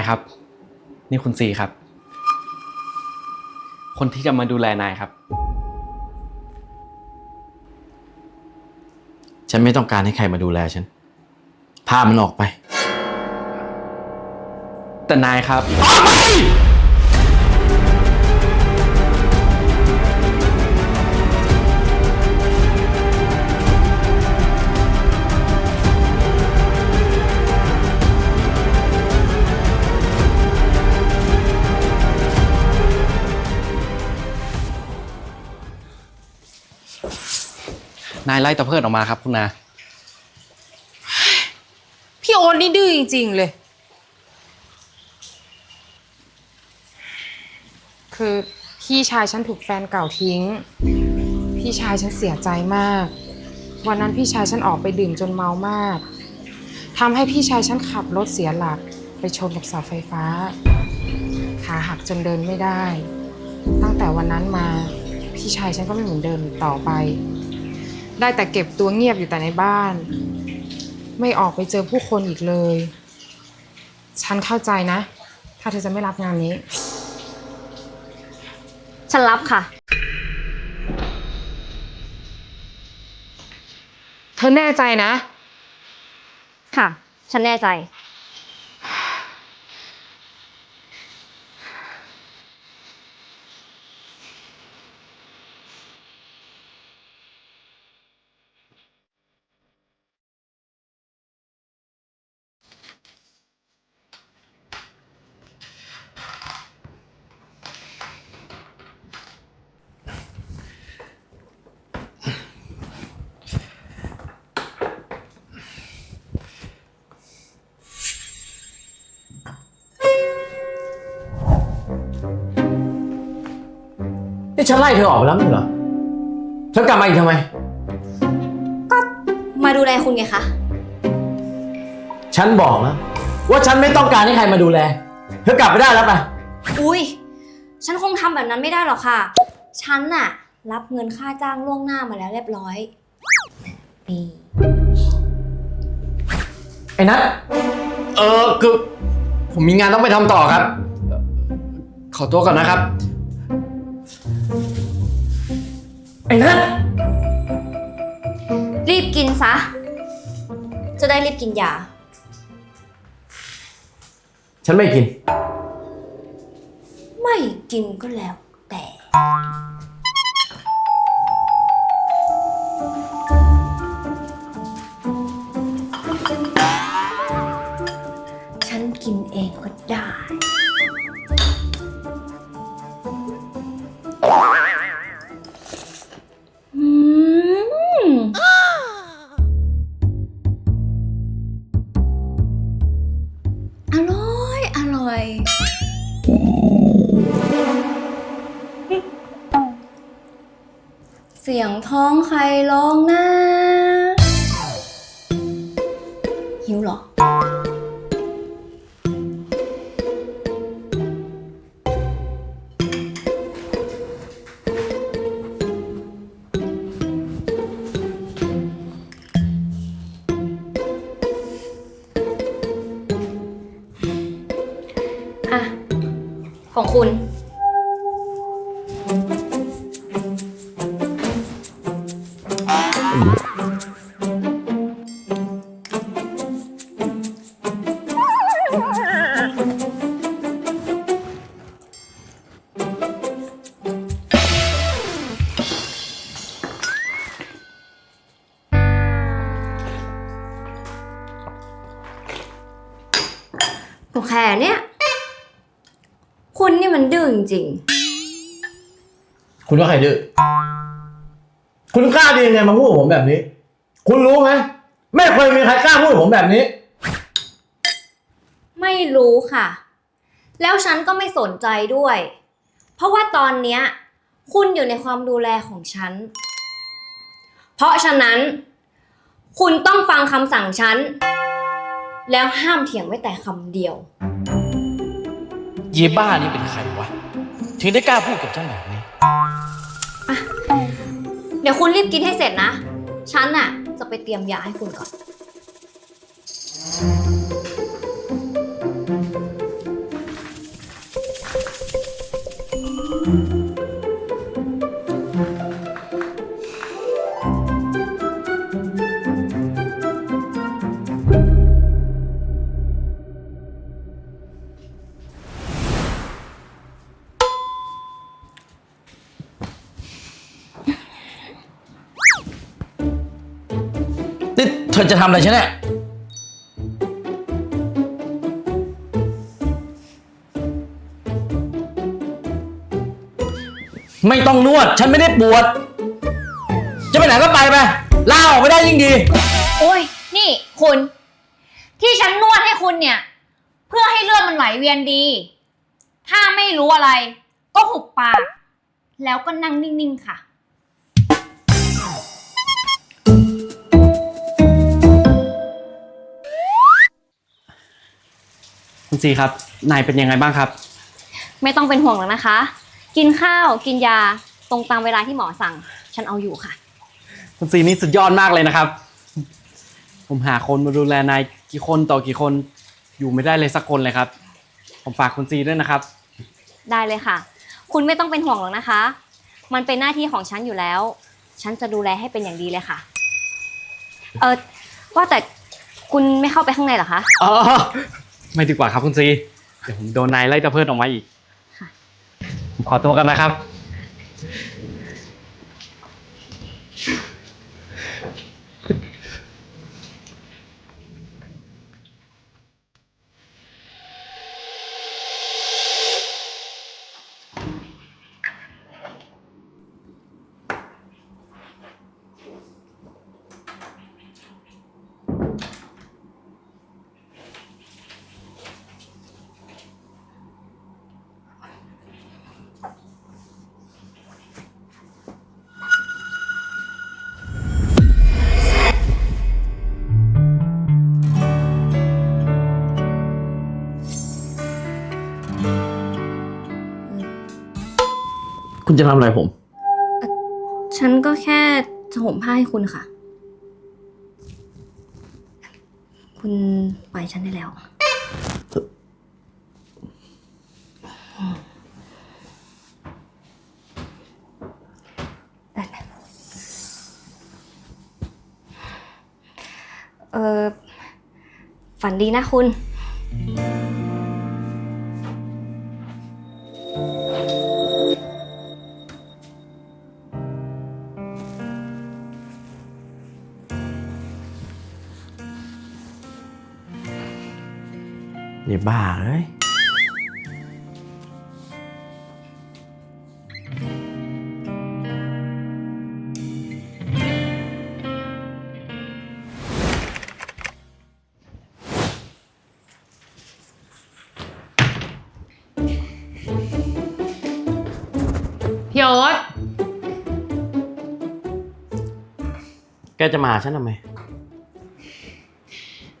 นายครับ นี่คุณซีครับ คนที่จะมาดูแลนายครับ ฉันไม่ต้องการให้ใครมาดูแลฉัน พามันออกไป แต่นายครับ นายไล่ตะเพิดออกมาครับคุณนา พี่โอ๊ตนี่ดื้อจริงๆเลย คือพี่ชายฉันถูกแฟนเก่าทิ้ง พี่ชายฉันเสียใจมาก วันนั้นพี่ชายฉันออกไปดื่มจนเมามากทำให้พี่ชายฉันขับรถเสียหลักไปชนกับเสาไฟฟ้า ขาหักจนเดินไม่ได้ ตั้งแต่วันนั้นมา พี่ชายฉันก็ไม่เหมือนเดิมอีกต่อไป ได้แต่เก็บตัวเงียบอยู่แต่ในบ้าน ไม่ออกไปเจอผู้คนอีกเลย ฉันเข้าใจนะ ถ้าเธอจะไม่รับงานนี้ ฉันรับค่ะ เธอแน่ใจนะ ค่ะ ฉันแน่ใจ ฉันไล่เธอออกไปแล้วไม่ใช่เหรอเธอกลับมาอีกทำไมมาดูแลคุณไงคะ ฉันบอกแล้วว่าฉันไม่ต้องการให้ใครมาดูแล เธอกลับไปได้แล้วไป อุ้ย ฉันคงทำแบบนั้นไม่ได้หรอกค่ะ ฉันน่ะ รับเงินค่าจ้างล่วงหน้ามาแล้วเรียบร้อยนี่ไอ้นัทเออคือผมมีงานต้องไปทำต่อครับ ขอตัวก่อนนะครับ ไอ้นัทรีบกินซะ จะได้รีบกินยา ฉันไม่กิน ไม่กินก็แล้วแต่ ฉันกินเองก็ได้ สียงท้องใครร้องนะหิวเหรอ ใครดื้อคุณกล้าดียังไงมาพูดกับผมแบบนี้ คุณรู้ไหมไม่เคยมีใครกล้าพูดกับผมแบบนี้ๆไม่รู้ค่ะ แล้วฉันก็ไม่สนใจด้วย เพราะว่าตอนเนี้ย คุณอยู่ในความดูแลของฉัน เพราะฉะนั้น คุณต้องฟังคำสั่งฉัน แล้วห้ามเถียงไม่แต่คำเดียว เยบ้านี่เป็นใครวะ ถึงได้กล้าพูดกับฉันแบบนี้ เดี๋ยวคุณรีบกินให้เสร็จนะ ฉันน่ะ จะไปเตรียมยาให้คุณก่อน จะทำอะไรฉันเนี่ย ไม่ต้องนวด ฉันไม่ได้ปวด จะไปไหนก็ไปไปลาออกไม่ได้ยิ่งดี โอ้ย นี่คุณ ที่ฉันนวดให้คุณเนี่ย เพื่อให้เลือดมันไหลเวียนดี ถ้าไม่รู้อะไร ก็หุบปาก แล้วก็นั่งนิ่ง ๆ ค่ะ คุณซีครับ นายเป็นยังไงบ้างครับ ไม่ต้องเป็นห่วงหรอกนะคะ กินข้าวกินยาตรงตามเวลาที่หมอสั่ง ฉันเอาอยู่ค่ะ คุณซีนี่สุดยอดมากเลยนะครับ ผมหาคนมาดูแลนายกี่คนต่อกี่คนอยู่ไม่ได้เลยสักคนเลยครับ ผมฝากคุณซีด้วยนะครับ ได้เลยค่ะ คุณไม่ต้องเป็นห่วงหรอกนะคะ มันเป็นหน้าที่ของฉันอยู่แล้ว ฉันจะดูแลให้เป็นอย่างดีเลยค่ะ เออว่าแต่คุณไม่เข้าไปข้างในเหรอคะ อ๋อ ไม่ดีกว่าครับคุณซี เดี๋ยวผมโดนนายไล่ตะเพิดออกมาอีกค่ะผมขอตัวกันนะครับ คุณจะทำอะไรผม ฉันก็แค่จะห่มผ้าให้คุณค่ะ คุณปล่อยฉันได้แล้ว เออฝันดีนะคุณ บ้าเอ้ยพี่โอ๊ตแกจะมาหาฉันทำไม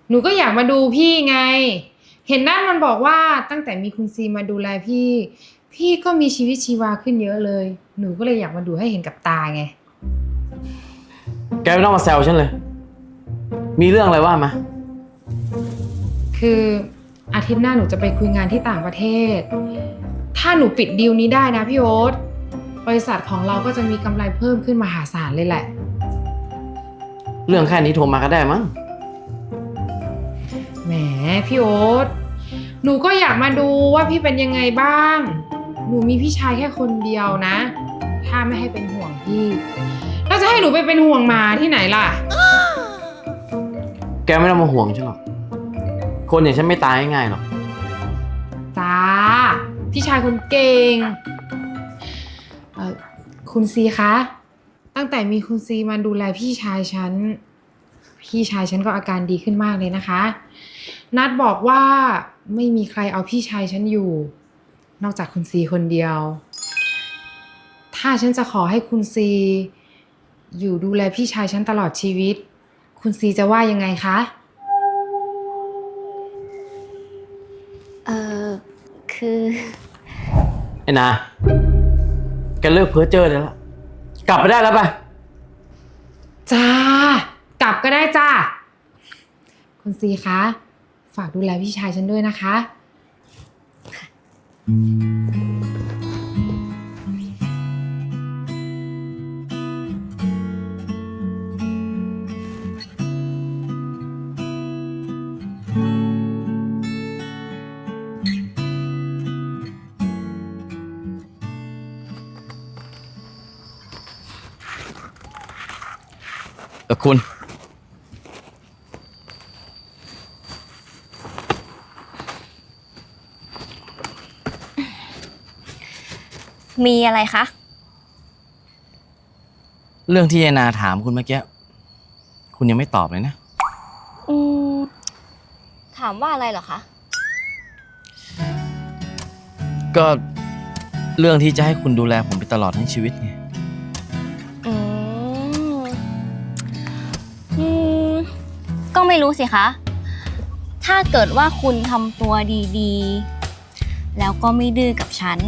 หนูก็อยากมาดูพี่ไง เห็นนั่นมันบอกว่าตั้งแต่มีคุณซีมาดูแลพี่ พี่ก็มีชีวิตชีวาขึ้นเยอะเลย หนูก็เลยอยากมาดูให้เห็นกับตาไง แกไม่ต้องมาแซวฉันเลย มีเรื่องอะไรว่ามา คืออาทิตย์หน้าหนูจะไปคุยงานที่ต่างประเทศ ถ้าหนูปิดดีลนี้ได้นะพี่โอ๊ต บริษัทของเราก็จะมีกำไรเพิ่มขึ้นมหาศาลเลยแหละ เรื่องแค่นี้โทรมาก็ได้มั้ง แหมพี่โอ๊ตหนูก็อยากมาดูว่าพี่เป็นยังไงบ้าง หนูมีพี่ชายแค่คนเดียวนะ ถ้าไม่ให้เป็นห่วงพี่ แล้วจะให้หนูไปเป็นห่วงหมาที่ไหนล่ะ แกไม่ต้องมาห่วงฉันหรอก คนอย่างฉันไม่ตายง่ายๆหรอกจ้าพี่ชายคนเก่งเอ่อคุณซีคะ ตั้งแต่มีคุณซีมาดูแลพี่ชายฉัน พี่ชายฉันก็อาการดีขึ้นมากเลยนะคะ นัดบอกว่าไม่มีใครเอาพี่ชายฉันอยู่ นอกจากคุณซีคนเดียว ถ้าฉันจะขอให้คุณซี อยู่ดูแลพี่ชายฉันตลอดชีวิต คุณซีจะว่ายังไงคะ เออคือ ไอ้นาแกเลิกเพ้อเจ้อได้แล้วกลับไปได้แล้วไปจ้า กลับก็ได้จ้า คุณซีคะ ฝากดูแลพี่ชายฉันด้วยนะคะ เออคุณ มีอะไรคะ เรื่องที่ยายนาถามคุณเมื่อกี้คุณยังไม่ตอบเลยนะ อืม ถามว่าอะไรเหรอคะ ก็เรื่องที่จะให้คุณดูแลผมไปตลอดทั้งชีวิตไงอืม อืม ก็ไม่รู้สิคะ ถ้าเกิดว่าคุณทำตัวดีๆ แล้วก็ไม่ดื้อกับฉัน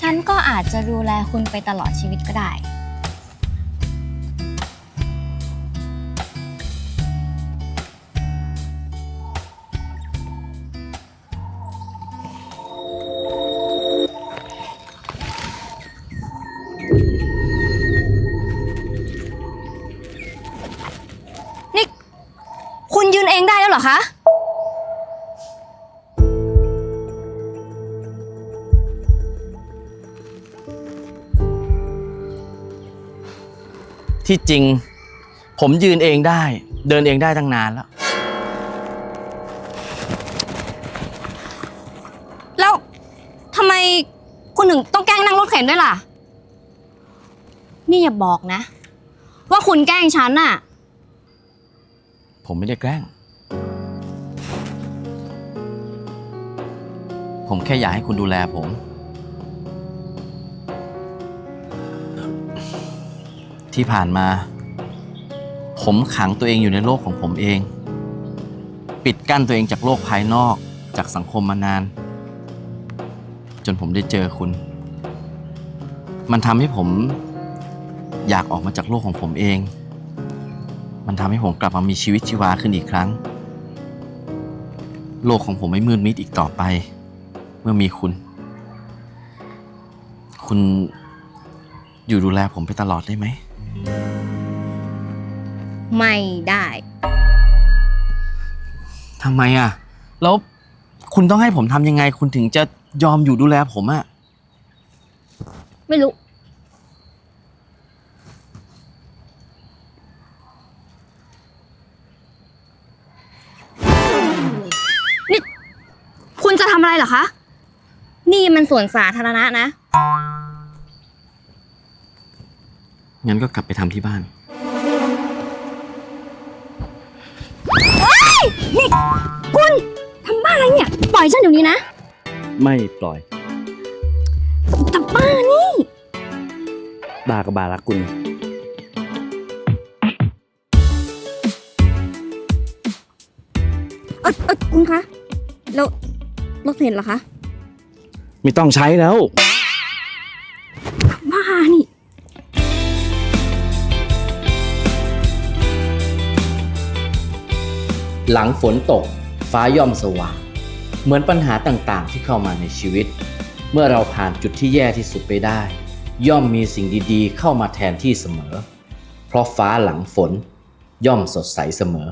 ฉันก็อาจจะดูแลคุณไปตลอดชีวิตก็ได้ ที่จริง ผมยืนเองได้ เดินเองได้ตั้งนานแล้ว แล้วทำไมคุณถึงต้องแกล้งนั่งรถเข็นด้วยล่ะ นี่อย่าบอกนะ ว่าคุณแกล้งฉันน่ะ ผมไม่ได้แกล้ง ผมแค่อยากให้คุณดูแลผม ที่ผ่านมา ผมขังตัวเองอยู่ในโลกของผมเอง ปิดกั้นตัวเองจากโลกภายนอกจากสังคมมานาน จนผมได้เจอคุณ มันทำให้ผมอยากออกมาจากโลกของผมเอง มันทำให้ผมกลับมามีชีวิตชีวาขึ้นอีกครั้ง โลกของผมไม่มืดมิดอีกต่อไป เมื่อมีคุณ คุณอยู่ดูแลผมไปตลอดได้ไหม ไม่ได้ ทำไมอะ แล้วคุณต้องให้ผมทำยังไง คุณถึงจะยอมอยู่ดูแลผมอะ ไม่รู้ นี่ คุณจะทำอะไรเหรอคะ นี่มันสวนสาธารณะนะ งั้นก็กลับไปทำที่บ้าน นี่คุณทำบ้าอะไรเนี่ย ปล่อยฉันเดี๋ยวนี้นะไม่ปล่อยแต่บ้านี่ บากับบารักคุณเออเออคุณคะ แล้วรถเห็นเหรอคะ ไม่ต้องใช้แล้ว หลังฝนตก ฟ้าย่อมสว่าง เหมือนปัญหาต่างๆ ที่เข้ามาในชีวิต เมื่อเราผ่านจุดที่แย่ที่สุดไปได้ ย่อมมีสิ่งดีๆ เข้ามาแทนที่เสมอ เพราะฟ้าหลังฝนย่อมสดใสเสมอ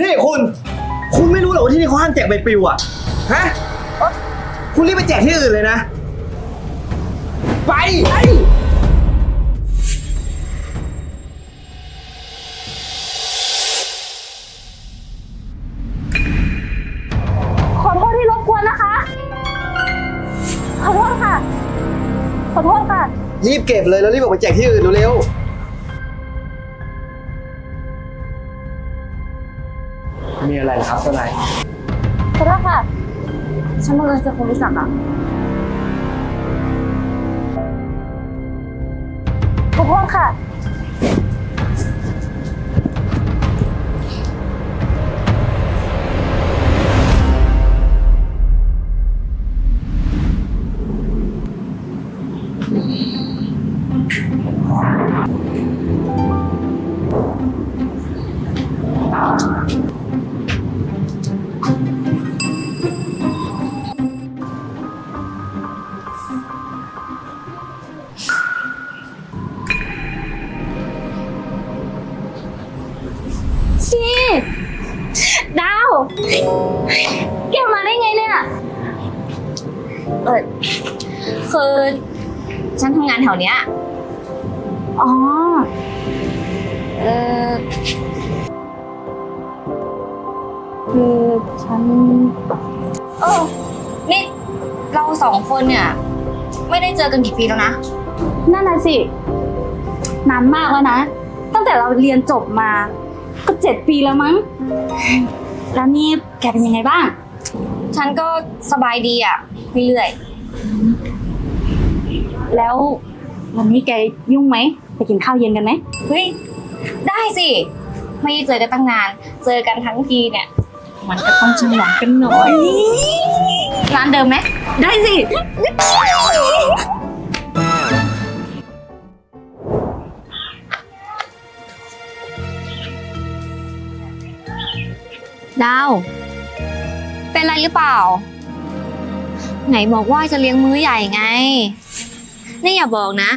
นี่คุณ คุณไม่รู้เหรอว่าที่นี่เขาห้ามแจกใบปลิวอะ ฮะ คุณรีบไปแจกที่อื่นเลยนะ ไปไปขอโทษที่รบกวนนะคะ ขอโทษค่ะ ขอโทษค่ะ รีบเก็บเลยแล้วรีบออกไปแจกที่อื่นเร็วมี อะไรครับเจ้านายขอโทษค่ะ ฉันบังเอิญเจอคนรู้จักอะขอโทษค่ะๆซี วเนี้ย อ๋อ เออคือฉัน เออ นี่เราสองคนเนี่ย ไม่ได้เจอกันกี่ปีแล้วนะ นั่นน่ะสินานมากแล้วนะ ตั้งแต่เราเรียนจบมา ก็เจ็ดปีแล้วมั้ง แล้วนี่แกเป็นยังไงบ้าง ฉันก็สบายดีอะเรื่อยแล้ว วันนี้แกยุ่งไหมไปกินข้าวเย็นกันไหมๆเฮ้ยได้สิ ไม่ได้เจอกันตั้งนาน เจอกันทั้งทีเนี่ย มันก็ต้องฉลองกันหน่อยร้านเดิมไหมได้สิ ดาว เป็นไรหรือเปล่า ไหนบอกว่าจะเลี้ยงมื้อใหญ่ไง นี่อย่าบอกนะ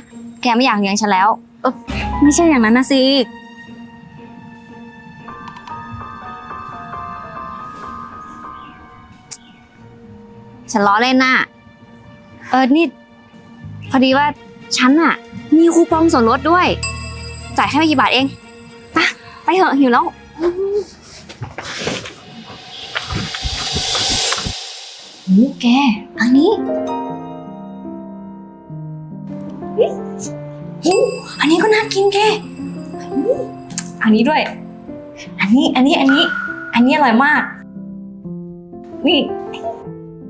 แกไม่อยากเลี้ยงฉันแล้วไม่ใช่อย่างนั้นนะสิฉันล้อเล่นน่ะ เออ นี่ พอดีว่าฉันอะมีคูปองส่วนลดด้วย จ่ายแค่ไม่กี่บาทเองปะไปเถอะหิวแล้ว โอ้แกอันนี้ อันนี้ก็น่ากินแกอันนี้ด้วย อันนี้ อันนี้ อันนี้ อันนี้อร่อยมาก นี่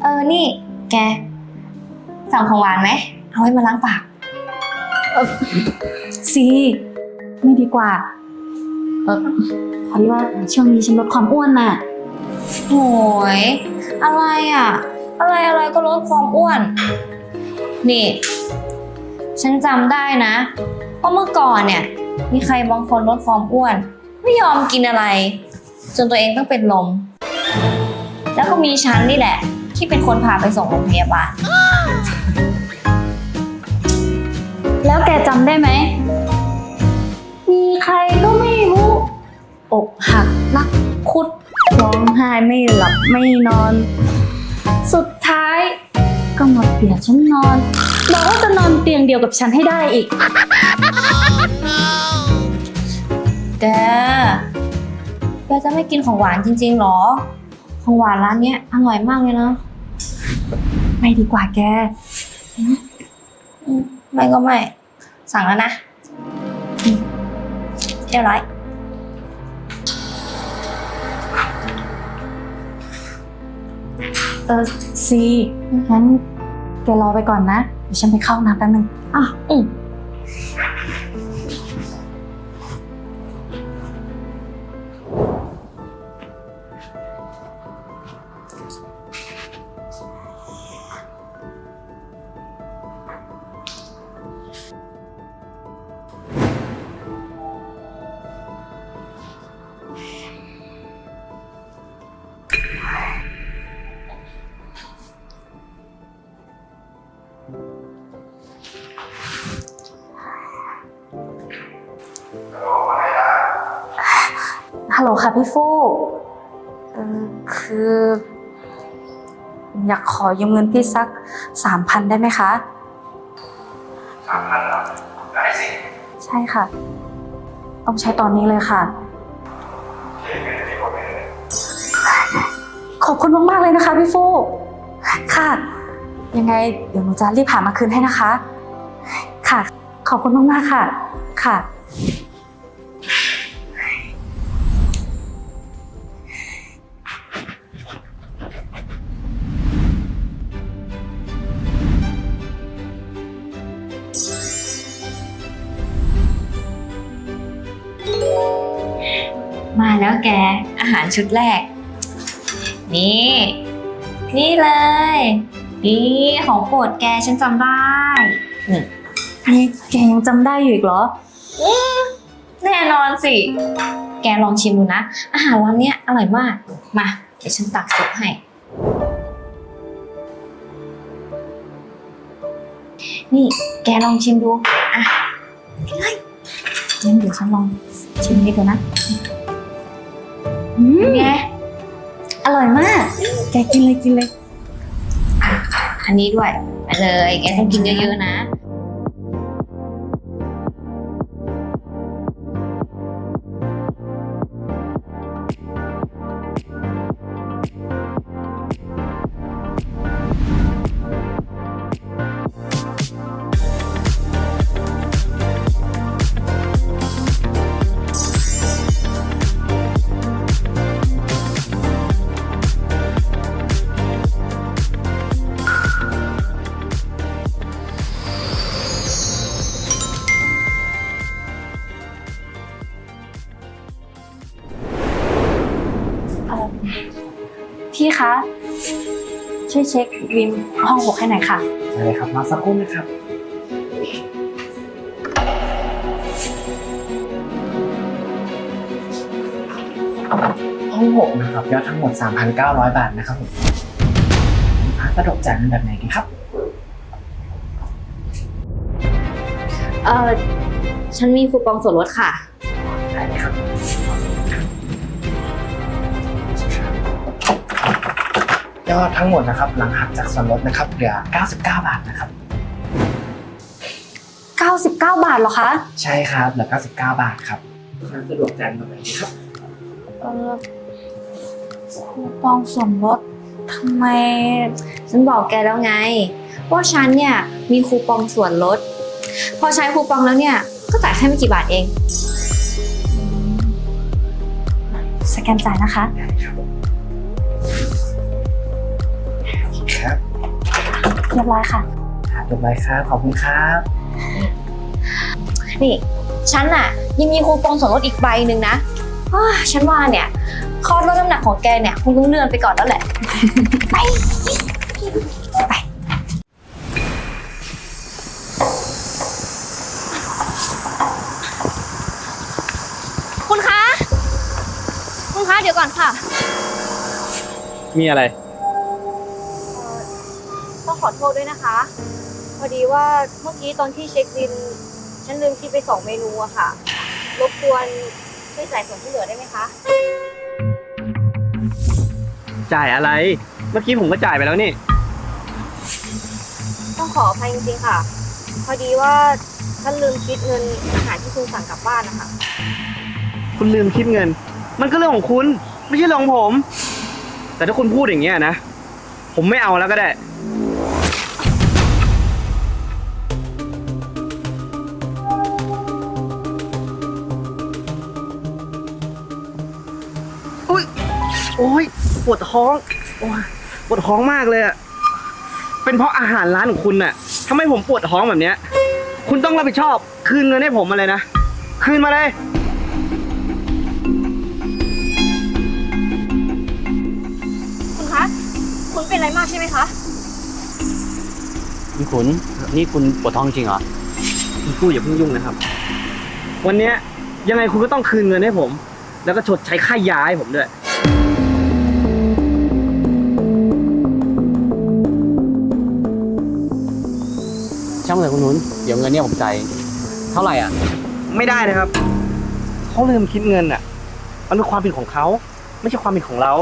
เออ นี่ แก สั่งของหวานไหม เอาไว้มาล้างปากซีไม่ดีกว่า เออพอดีว่าช่วงนี้ฉันลดความอ้วนน่ะโหยอะไรอะ อะไรอะไรก็ลดความอ้วน นี่ ฉันจำได้นะว่าเมื่อก่อนเนี่ย มีใครบางคนลดความอ้วน ไม่ยอมกินอะไร จนตัวเองต้องเป็นลม แล้วก็มีฉันนี่แหละ ที่เป็นคนพาไปส่งโรงพยาบาล แล้วแกจำได้ไหม มีใครก็ไม่รู้ อกหักรักคุดร้องไห้ไม่หลับไม่นอน สุดท้ายก็มาเปลี่ยนฉันนอน บอกว่าจะนอนเตียงเดียวกับฉันให้ได้อีก แก แกจะไม่กินของหวานจริงๆหรอ ของหวานร้านเนี้ยอร่อยมากเลยนะ ไม่ดีกว่าแกไม่ก็ไม่ สั่งแล้วนะเรียบร้อยเออซีงั้น แกรอไปก่อนนะ เดี๋ยวฉันไปเข้าห้องน้ำแป๊บนึงอะอืม ลโหลค่ะพี่ฟูเออคือ อยากขอยืมเงินพี่สักสามพันได้ไหมคะ สามพันเหรอได้สิใช่ค่ะ ต้องใช้ตอนนี้เลยค่ะขอบคุณมาก ๆ เลยนะคะพี่ฟูค่ะ ยังไงเดี๋ยวหนูจะรีบหามาคืนให้นะคะ ค่ะ ขอบคุณมาก ๆ ค่ะ ค่ะ แล้วแก อาหารชุดแรก นี่ นี่เลย นี่ของโปรดแกฉันจำได้นี่นี่แกยังจำได้อยู่อีกเหรอแน่นอนสิ แกลองชิมดูนะ อาหารร้านเนี้ยอร่อยมาก มา เดี๋ยวฉันตักซุปให้ นี่แกลองชิมดู อะกินเลยงั้นเดี๋ยวฉันลองชิมนิดเดียวนะเป็น ไงอร่อยมาก แกกินเลยกินเลยอะอันนี้ด้วยไปเลย แกต้องกินเยอะๆนะ เช็ควิมห้องหกให้หน่อยค่ะ อะไรครับ มาสักครู่นะครับ ห้องหกนะครับยอดทั้งหมด 3,900 บาทนะครับผมลูกค้าสะดวกจ่ายเป็นแบบไหนดีครับ เออฉันมีคูปองส่วนลดค่ะ ได้เลยครับ ยอดทั้งหมดนะครับหลังหักจากส่วนลดนะครับเหลือ 99 บาทนะครับ 99 บาทเหรอคะใช่ครับเหลือ 99 บาทครับลูกค้าสะดวกจ่ายแบบไหนดีครับ เออคูปองส่วนลดทำไม ฉันบอกแกแล้วไง ว่าฉันเนี่ยมีคูปองส่วนลด พอใช้คูปองแล้วเนี่ย ก็จ่ายแค่ไม่กี่บาทเอง สแกนจ่ายนะคะครับ เรียบร้อยค่ะเรียบร้อยครับ ขอบคุณครับ นี่ฉันอะยังมีคูปองส่วนลดอีกใบหนึ่งนะอ้าฉันว่าเนี่ยคอร์สลดน้ำหนักของแกเนี่ยคงต้องเลื่อนไปก่อนแล้วแหละ ไป ไป คุณคะ คุณคะเดี๋ยวก่อนค่ะ มีอะไร ต้องขอโทษด้วยนะคะ พอดีว่าเมื่อกี้ตอนที่เช็คบินฉันลืมคิดไปสองเมนูอะค่ะ รบกวนช่วยจ่ายส่วนที่เหลือได้ไหมคะ จ่ายอะไร เมื่อกี้ผมก็จ่ายไปแล้วนี่ ต้องขออภัยจริงๆค่ะ พอดีว่าฉันลืมคิดเงินอาหารที่คุณสั่งกลับบ้านนะคะคุณลืมคิดเงิน มันก็เรื่องของคุณ ไม่ใช่เรื่องของผม แต่ถ้าคุณพูดอย่างเงี้ยนะ ผมไม่เอาแล้วก็ได้ โอ้ยปวดท้องโอ้ยปวดท้องมากเลยอะเป็นเพราะอาหารร้านของคุณน่ะทำให้ผมปวดท้องแบบเนี้ย คุณต้องรับผิดชอบ คืนเงินให้ผมมาเลยนะ คืนมาเลย คุณคะ คุณเป็นอะไรมากใช่ไหมคะนี่คุณนี่คุณปวดท้องจริงเหรอ คุณพูดอย่าเพิ่งยุ่งนะครับ วันเนี้ยยังไงคุณก็ต้องคืนเงินให้ผม แล้วก็ชดใช้ค่ายาให้ผมด้วย ช่างมันเถอะคุณนุ้นเดี๋ยวเงินเนี่ยผมจ่ายเท่าไหร่อะ ไม่ได้นะครับ เขาลืมคิดเงินอะ มันเป็นความผิดของเขา ไม่ใช่ความผิดของเรา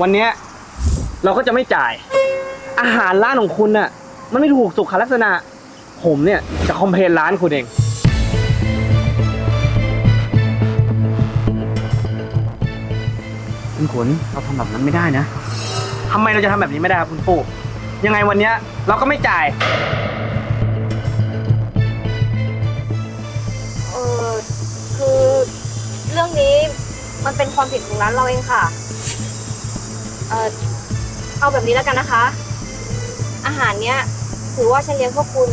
วันเนี้ยเราก็จะไม่จ่าย อาหารร้านของคุณน่ะ มันไม่ถูกสุขลักษณะ ผมเนี่ยจะคอมเพลนร้านคุณเอง คุณขุนเราทำแบบนั้นไม่ได้นะ ทำไมเราจะทำแบบนี้ไม่ได้ครับคุณปู่ยังไงวันเนี้ยเราก็ไม่จ่าย มันเป็นความผิดของร้านเราเองค่ะ เออเอาแบบนี้แล้วกันนะคะ อาหารเนี้ยถือว่าฉันเลี้ยงพวกคุณ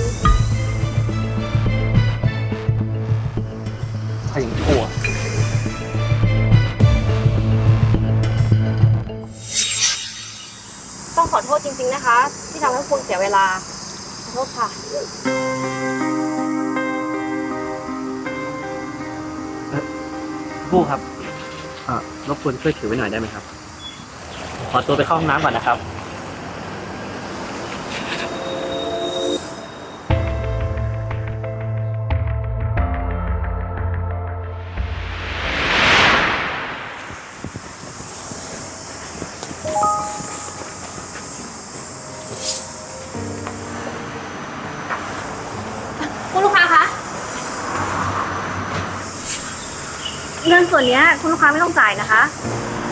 ถ้าอย่างชั่วต้องขอโทษจริง ๆนะคะ ที่ทำให้คุณเสียเวลา ขอโทษค่ะเอ่อฟู่ครับเอ่อ รบกวนช่วยถือไว้หน่อยได้ไหมครับ ขอตัวไปเข้าห้องน้ำก่อนนะครับ ส่วนเนี้ยคุณลูกค้าไม่ต้องจ่ายนะคะ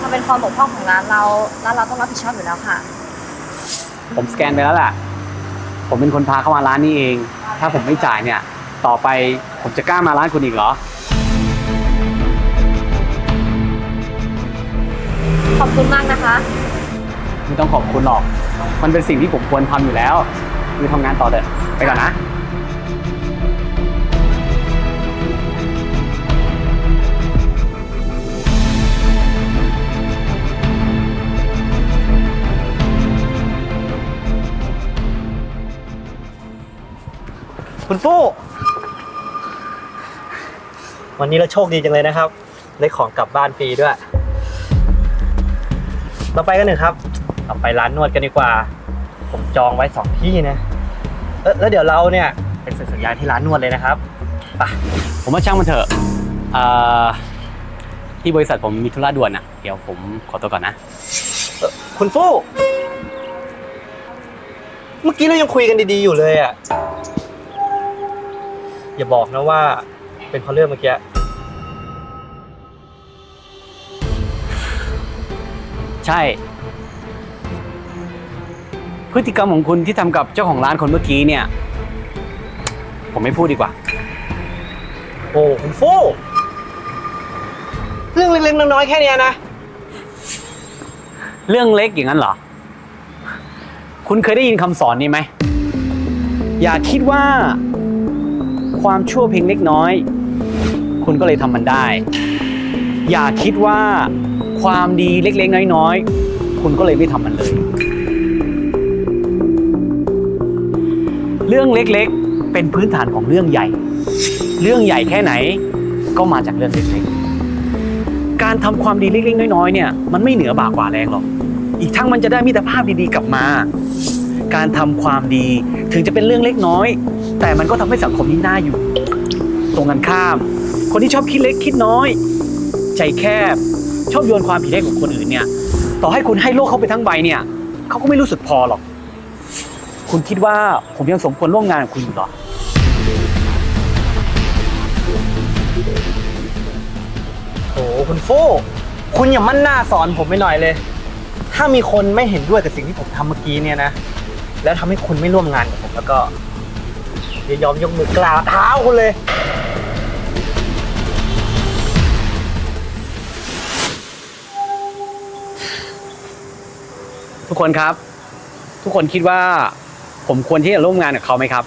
มันเป็นความบกพร่องของร้านเรา ร้านเราต้องรับผิดชอบอยู่แล้วค่ะ ผมสแกนไปแล้วแหละผมเป็นคนพาเข้ามาร้านนี้เอง ถ้าผมไม่จ่ายเนี่ย ต่อไปผมจะกล้ามาร้านคุณอีกเหรอ ขอบคุณมากนะคะ ไม่ต้องขอบคุณหรอก มันเป็นสิ่งที่ผมควรทำอยู่แล้ว คือทำงานต่อเถอะไปก่อนนะ คุณฟู่วันนี้เราโชคดีจังเลยนะครับ ได้ของกลับบ้านฟรีด้วย เราไปกันหนึ่งครับเราไปร้านนวดกันดีกว่า ผมจองไว้สองที่นะเอ้อแล้วเดี๋ยวเราเนี่ยเป็นเซ็นสัญญาที่ร้านนวดเลยนะครับไปผมว่าช่างมันเถอะเอ่อที่บริษัทผมมีธุระด่วนอะเดี๋ยวผมขอตัวก่อนนะเอ่อคุณฟู่เมื่อกี้เรายังคุยกันดีๆอยู่เลยอะ อย่าบอกนะว่าเป็นเพราะเรื่องเมื่อกี้ ใช่ พฤติกรรมของคุณที่ทำกับเจ้าของร้านคนเมื่อกี้เนี่ย ผมไม่พูดดีกว่า โอ้คุณฟู่เรื่องเล็กๆน้อยๆแค่เนี้ยนะ เรื่องเล็กอย่างนั้นเหรอ คุณเคยได้ยินคำสอนนี้ไหม อย่าคิดว่า ความชั่วเพียงเล็กน้อย คุณก็เลยทำมันได้ อย่าคิดว่าความดีเล็กๆ น้อยๆ คุณก็เลยไม่ทำมันเลย เรื่องเล็กๆ เป็นพื้นฐานของเรื่องใหญ่ เรื่องใหญ่แค่ไหนก็มาจากเรื่องเล็กๆ การทำความดีเล็กๆ น้อยๆ เนี่ยมันไม่เหนือบากกว่าแรงหรอก อีกทั้งมันจะได้มิตรภาพดีๆ กลับมา การทำความดีถึงจะเป็นเรื่องเล็กน้อย แต่มันก็ทำให้สังคมนี้น่าอยู่ ตรงกันข้าม คนที่ชอบคิดเล็กคิดน้อย ใจแคบ ชอบโยนความผิดให้กับคนอื่นเนี่ย ต่อให้คุณให้โลกเขาไปทั้งใบเนี่ยเขาก็ไม่รู้สึกพอหรอก คุณคิดว่าผมยังสมควรร่วมงานกับคุณอยู่หรอโอ้คุณฟูคุณอย่ามั่นหน้าสอนผมไปหน่อยเลย ถ้ามีคนไม่เห็นด้วยกับสิ่งที่ผมทำเมื่อกี้เนี่ยนะ แล้วทำให้คุณไม่ร่วมงานกับผมแล้วก็ จะยอมยกมือกล่าวเท้าคุณเลย ทุกคนครับ ทุกคนคิดว่า ผมควรที่จะร่วมงานกับเขาไหมครับ